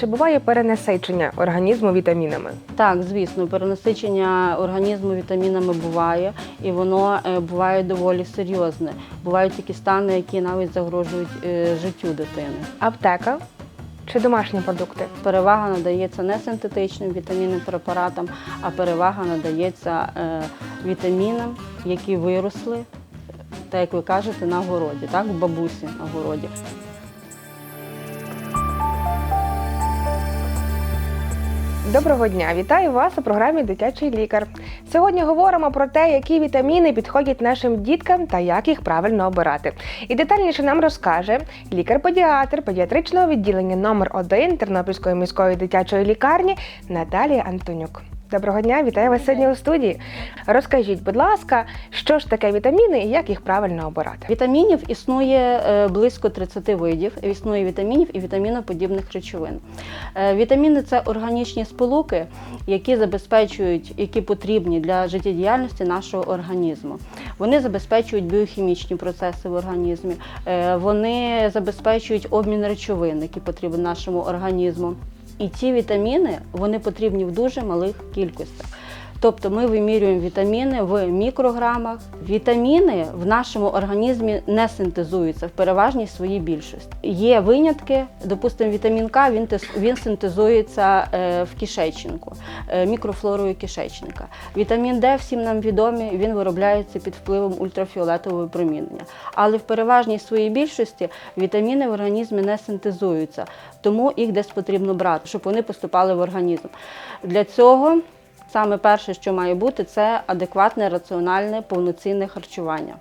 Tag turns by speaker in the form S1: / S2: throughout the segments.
S1: Чи буває перенасичення організму вітамінами?
S2: Так, звісно, перенасичення організму вітамінами буває, і воно е, буває доволі серйозне. Бувають такі стани, які навіть загрожують е, життю дитини.
S1: Аптека чи домашні продукти?
S2: Перевага надається не синтетичним вітамінним препаратам, а перевага надається е, вітамінам, які виросли, так як ви кажете, на городі, так, в бабусі на городі.
S1: Доброго дня! Вітаю вас у програмі Дитячий лікар. Сьогодні говоримо про те, які вітаміни підходять нашим діткам та як їх правильно обирати. І детальніше нам розкаже лікар-педіатр педіатричного відділення номер 1 Тернопільської міської дитячої лікарні Наталія Антонюк. Доброго дня, вітаю вас сьогодні у студії. Розкажіть, будь ласка, що ж таке вітаміни і як їх правильно обирати?
S2: Вітамінів існує е, близько 30 видів. Існує вітамінів і вітаміноподібних речовин. Е, Вітаміни це органічні сполуки, які забезпечують, які потрібні для життєдіяльності нашого організму. Вони забезпечують біохімічні процеси в організмі, е, вони забезпечують обмін речовин, які потрібні нашому організму. І ці вітаміни вони потрібні в дуже малих кількостях. Тобто ми вимірюємо вітаміни в мікрограмах. Вітаміни в нашому організмі не синтезуються в переважній своїй більшості. Є винятки, допустимо, вітамін К він, він синтезується е, в кишечнику, е, мікрофлорою кишечника. Вітамін Д, всім нам відомий, він виробляється під впливом ультрафіолетового випромінення. Але в переважній своїй більшості вітаміни в організмі не синтезуються, тому їх десь потрібно брати, щоб вони поступали в організм. Для цього Саме перше, що має бути, це адекватне, раціональне, повноцінне харчування.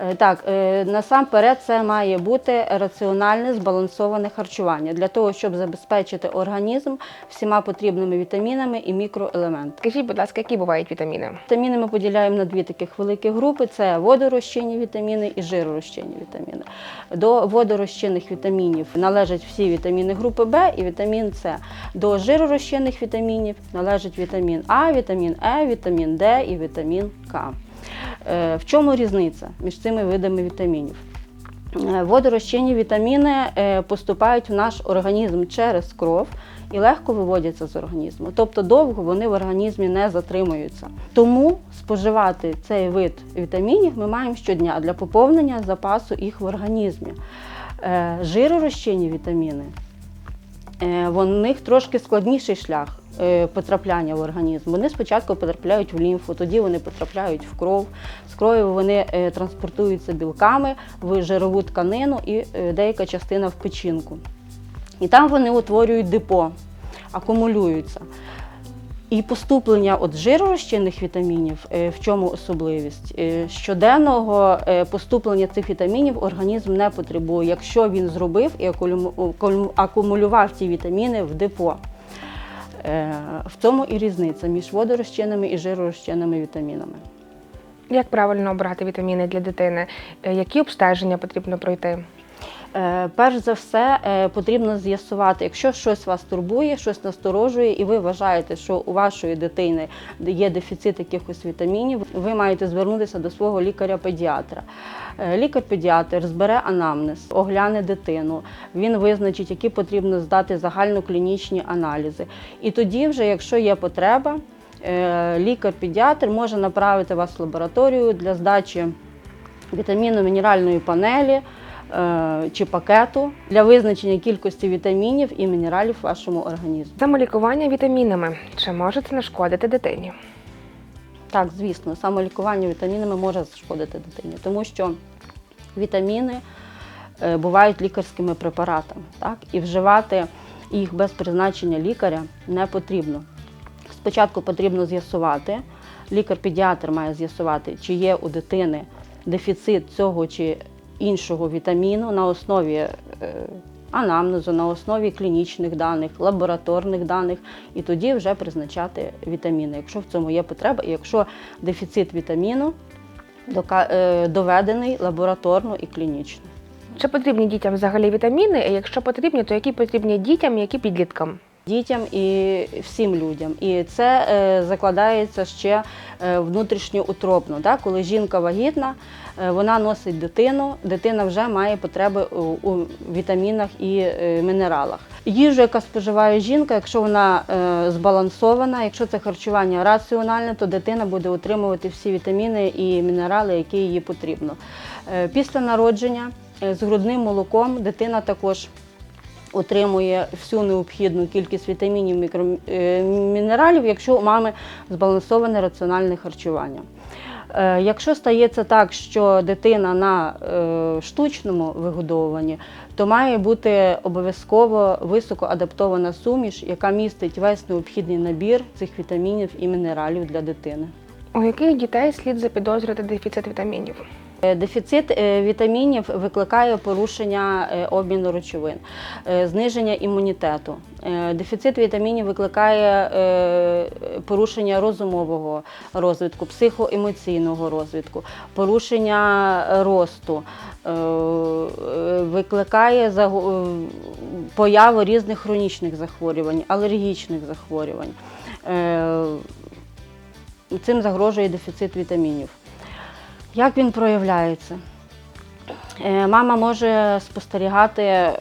S2: Е, Так, е, насамперед це має бути раціональне збалансоване харчування для того, щоб забезпечити організм всіма потрібними вітамінами і мікроелементами.
S1: Скажіть, будь ласка, які бувають вітаміни?
S2: Вітаміни ми поділяємо на дві таких великі групи: це водорозчинні вітаміни і жиророзчинні вітаміни. До водорозчинних вітамінів належать всі вітаміни групи В і вітамін С. До жиророзчинних вітамінів належать вітамін А, вітамін Е, вітамін Д і вітамін К. Е, В чому різниця між цими видами вітамінів? Е, Водорозчинні вітаміни е, поступають в наш організм через кров і легко виводяться з організму. Тобто довго вони в організмі не затримуються. Тому споживати цей вид вітамінів ми маємо щодня для поповнення запасу їх в організмі. Жиророзчинні вітаміни в них трошки складніший шлях потрапляння в організм. Вони спочатку потрапляють в лімфу, тоді вони потрапляють в кров. З крові вони е, транспортуються білками в жирову тканину і е, деяка частина в печінку. І там вони утворюють депо, акумулюються. І поступлення от жиророзчинних вітамінів, е, в чому особливість? Е, Щоденного е, поступлення цих вітамінів організм не потребує, якщо він зробив і акумулював ті вітаміни в депо. Е, В цьому і різниця між водорозчинними і жиророзчинними вітамінами.
S1: Як правильно обрати вітаміни для дитини? Е, Які обстеження потрібно пройти?
S2: Е, Перш за все, е, потрібно з'ясувати, якщо щось вас турбує, щось насторожує, і ви вважаєте, що у вашої дитини є дефіцит якихось вітамінів, ви маєте звернутися до свого лікаря-педіатра. Е, Лікар-педіатр збере анамнез, огляне дитину, він визначить, які потрібно здати загальноклінічні аналізи. І тоді, вже, якщо є потреба, лікар-педіатр може направити вас в лабораторію для здачі вітамінно-мінеральної панелі чи пакету для визначення кількості вітамінів і мінералів в вашому організмі.
S1: Самолікування вітамінами. Чи може це нашкодити дитині?
S2: Так, звісно, самолікування вітамінами може зашкодити дитині, тому що вітаміни е, бувають лікарськими препаратами, так? і вживати їх без призначення лікаря не потрібно. Спочатку потрібно з'ясувати, лікар-педіатр має з'ясувати, чи є у дитини дефіцит цього чи іншого вітаміну на основі е, анамнезу, на основі клінічних даних, лабораторних даних, і тоді вже призначати вітаміни, якщо в цьому є потреба, і якщо дефіцит вітаміну е, доведений лабораторно і клінічно.
S1: Чи потрібні дітям взагалі вітаміни? І якщо потрібні, то які потрібні дітям, які підліткам?
S2: Дітям і всім людям. І це е, закладається ще е, внутрішньоутробно. Да? Коли жінка вагітна, е, вона носить дитину, дитина вже має потреби у, вітамінах і мінералах. Їжу, яка споживає жінка, якщо вона збалансована, якщо це харчування раціональне, то дитина буде отримувати всі вітаміни і мінерали, які їй потрібно. Після народження з грудним молоком дитина також отримує всю необхідну кількість вітамінів, мікромінералів, якщо у мами збалансоване раціональне харчування. Е, Якщо стається так, що дитина на е, штучному вигодовуванні, то має бути обов'язково високоадаптована суміш, яка містить весь необхідний набір цих вітамінів і мінералів для дитини.
S1: У яких дітей слід запідозрити дефіцит вітамінів?
S2: Е, Дефіцит е, вітамінів викликає порушення е, обміну речовин, е, зниження імунітету. Е, Дефіцит вітамінів викликає е, порушення розумового розвитку, психоемоційного розвитку, порушення е, росту, е, е, викликає е, появу різних хронічних захворювань, алергічних захворювань. Е, Цим загрожує дефіцит вітамінів. Як він проявляється? Е, Мама може спостерігати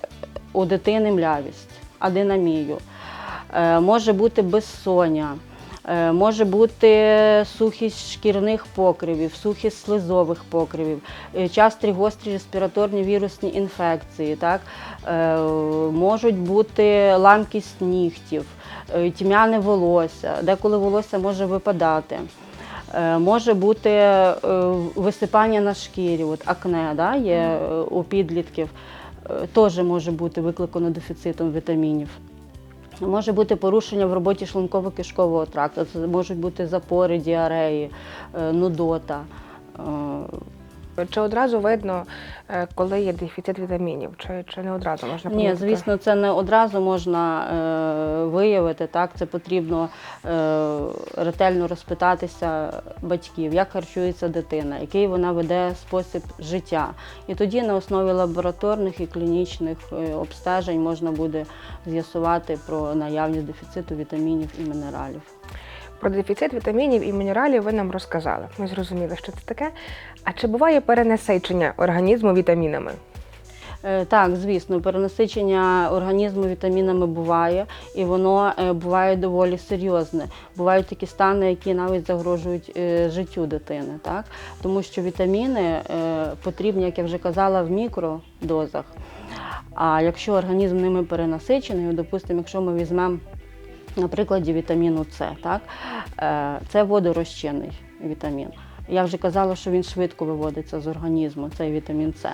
S2: у дитини млявість, адинамію, Е, може бути безсоння, е, може бути сухість шкірних покривів, сухість слизових покривів, часті гострі респіраторні вірусні інфекції, так? Можуть бути ламкість нігтів, тьмяне волосся, деколи волосся може випадати. Е, Може бути е, висипання на шкірі, от акне да, є е, у підлітків, теж може бути викликано дефіцитом вітамінів. Може бути порушення в роботі шлунково-кишкового тракту, це можуть бути запори, діареї, нудота. Е,
S1: Чи одразу видно, е, коли є дефіцит вітамінів, чи, чи не одразу можна
S2: Ні, звісно, це не одразу можна е, виявити. Так, це потрібно е, ретельно розпитатися батьків, як харчується дитина, який вона веде спосіб життя. І тоді на основі лабораторних і клінічних е, обстежень можна буде з'ясувати про наявність дефіциту вітамінів і мінералів.
S1: Про дефіцит вітамінів і мінералів ви нам розказали. Ми зрозуміли, що це таке. А чи буває перенасичення організму вітамінами?
S2: Е, Так, звісно, перенасичення організму вітамінами буває, і воно е, буває доволі серйозне. Бувають такі стани, які навіть загрожують е, життю дитини, так? тому що вітаміни потрібні, як я вже казала, в мікродозах. А якщо організм ними перенасичений, допустимо, якщо ми візьмемо на прикладі вітаміну С, так? е, це водорозчинний вітамін. Я вже казала, що він швидко виводиться з організму, цей вітамін С.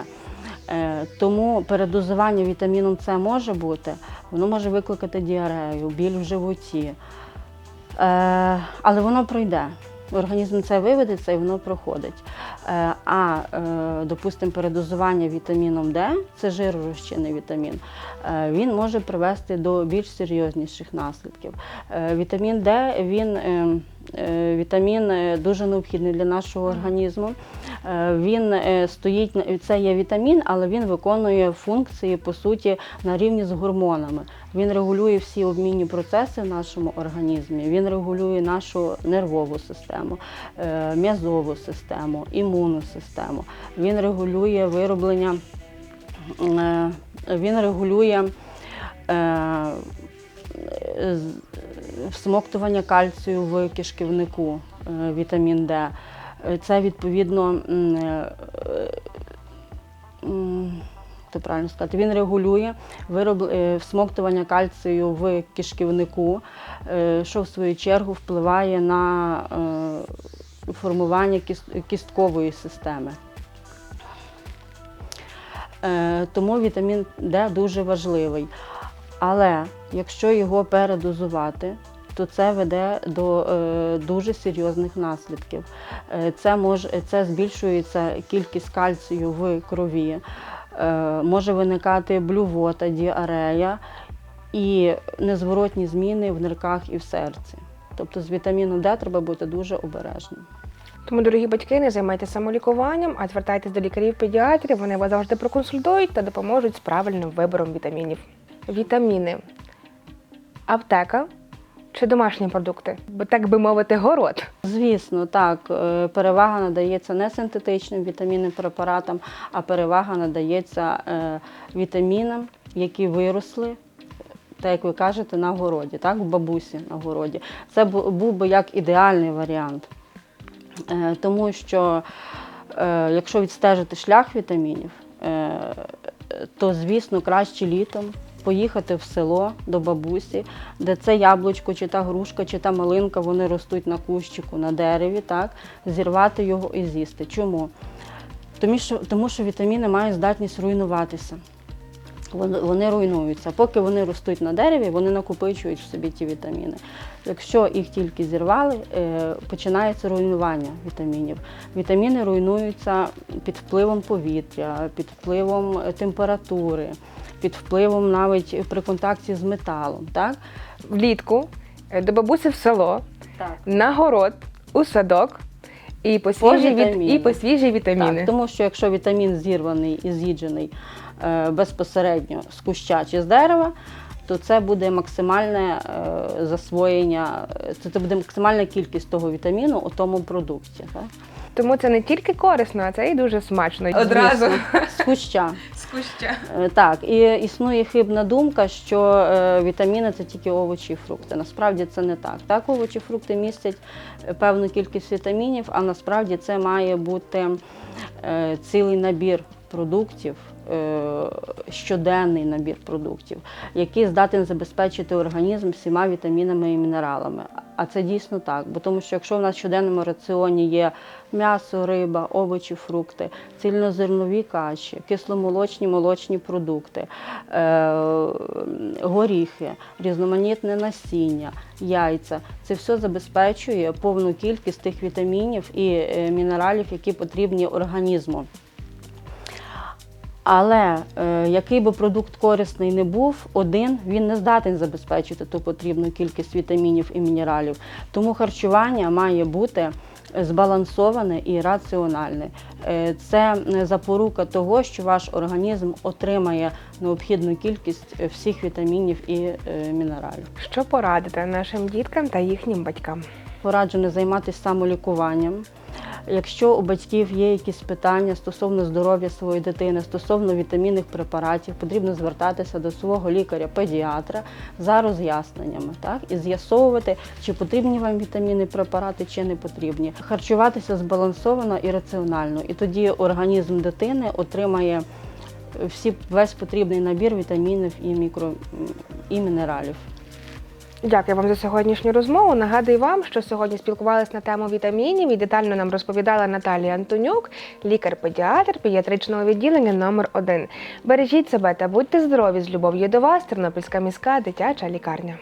S2: Е, Тому передозування вітаміном С може бути, воно може викликати діарею, біль в животі. Е, Але воно пройде. Організм це виведеться і воно проходить. Е, А, е, допустимо, передозування вітаміном Д, це жиророзчинний вітамін, е, він може привести до більш серйозніших наслідків. Вітамін Д він вітамін дуже необхідний для нашого організму. Він стоїть це є вітамін, але він виконує функції по суті на рівні з гормонами. Він регулює всі обмінні процеси в нашому організмі. Він регулює нашу нервову систему, м'язову систему, імунну систему. Він регулює вироблення, е, він регулює. е, всмоктування кальцію в кишківнику, е, вітамін Д. Це відповідно, то правильно сказати, він регулює вироб, всмоктування кальцію в кишківнику, що в свою чергу впливає на формування кісткової системи. Е, Тому вітамін Д дуже важливий. Але якщо його передозувати, то це веде до е, дуже серйозних наслідків. Е, це, може, це збільшується кількість кальцію в крові, е, може виникати блювота, діарея і незворотні зміни в нирках і в серці. Тобто з вітаміном Д треба бути дуже обережним.
S1: Тому, дорогі батьки, не займайтеся самолікуванням, а звертайтесь до лікарів-педіатрів. Вони вас завжди проконсультують та допоможуть з правильним вибором вітамінів. Вітаміни, аптека чи домашні продукти, бо так би мовити, город.
S2: Звісно, так, е, перевага надається не синтетичним вітамінним препаратам, а перевага надається е, вітамінам, які виросли так як ви кажете, на городі, так, в бабусі на городі. Це був би як ідеальний варіант. Е, Тому що е, якщо відстежити шлях вітамінів, е, то звісно краще літом поїхати в село до бабусі, де це яблучко, чи та грушка, чи та малинка, вони ростуть на кущику, на дереві, так, зірвати його і з'їсти. Чому? Тому що, тому що вітаміни мають здатність руйнуватися. Вони, вони руйнуються. Поки вони ростуть на дереві, вони накопичують в собі ті вітаміни. Якщо їх тільки зірвали, е, починається руйнування вітамінів. Вітаміни руйнуються під впливом повітря, під впливом е, температури, під впливом навіть при контакті з металом. Так?
S1: Влітку е, до бабусі в село,
S2: Так.
S1: на город, у садок і по свіжі,
S2: вітаміни.
S1: і по свіжі вітаміни.
S2: Так, тому що якщо вітамін зірваний і з'їджений е, безпосередньо з куща чи з дерева, то це буде максимальне е, засвоєння, е, це, це буде максимальна кількість того вітаміну у тому продукті. Так?
S1: Тому це не тільки корисно, а це і дуже смачно. Одразу
S2: Звісно, з куща.
S1: з куща.
S2: Е, Так, і існує хибна думка, що е, вітаміни це тільки овочі і фрукти. Насправді це не так. Так, овочі і фрукти містять е, певну кількість вітамінів, а насправді це має бути е, цілий набір продуктів. Е, Щоденний набір продуктів, який здатен забезпечити організм всіма вітамінами і мінералами. А це дійсно так. Бо тому що якщо в нас в щоденному раціоні є м'ясо, риба, овочі, фрукти, цільнозернові каші, кисломолочні молочні продукти, е, горіхи, різноманітне насіння, яйця, це все забезпечує повну кількість тих вітамінів і е, мінералів, які потрібні організму. Але е, який би продукт корисний не був, один він не здатен забезпечити ту потрібну кількість вітамінів і мінералів. Тому харчування має бути збалансоване і раціональне. Е, Це е, запорука того, що ваш організм отримає необхідну кількість е, всіх вітамінів і е, мінералів.
S1: Що порадити нашим діткам та їхнім батькам?
S2: Пораджу не займатися самолікуванням. Якщо у батьків є якісь питання стосовно здоров'я своєї дитини, стосовно вітамінних препаратів, потрібно звертатися до свого лікаря-педіатра за роз'ясненнями, так і з'ясовувати, чи потрібні вам вітамінні препарати, чи не потрібні. Харчуватися збалансовано і раціонально, і тоді організм дитини отримає всі весь потрібний набір вітамінів і мікро і мінералів.
S1: Дякую вам за сьогоднішню розмову. Нагадую вам, що сьогодні спілкувалися на тему вітамінів і детально нам розповідала Наталія Антонюк, лікар-педіатр педіатричного відділення номер 1 Бережіть себе та будьте здорові з любов'ю до вас, Тернопільська міська дитяча лікарня.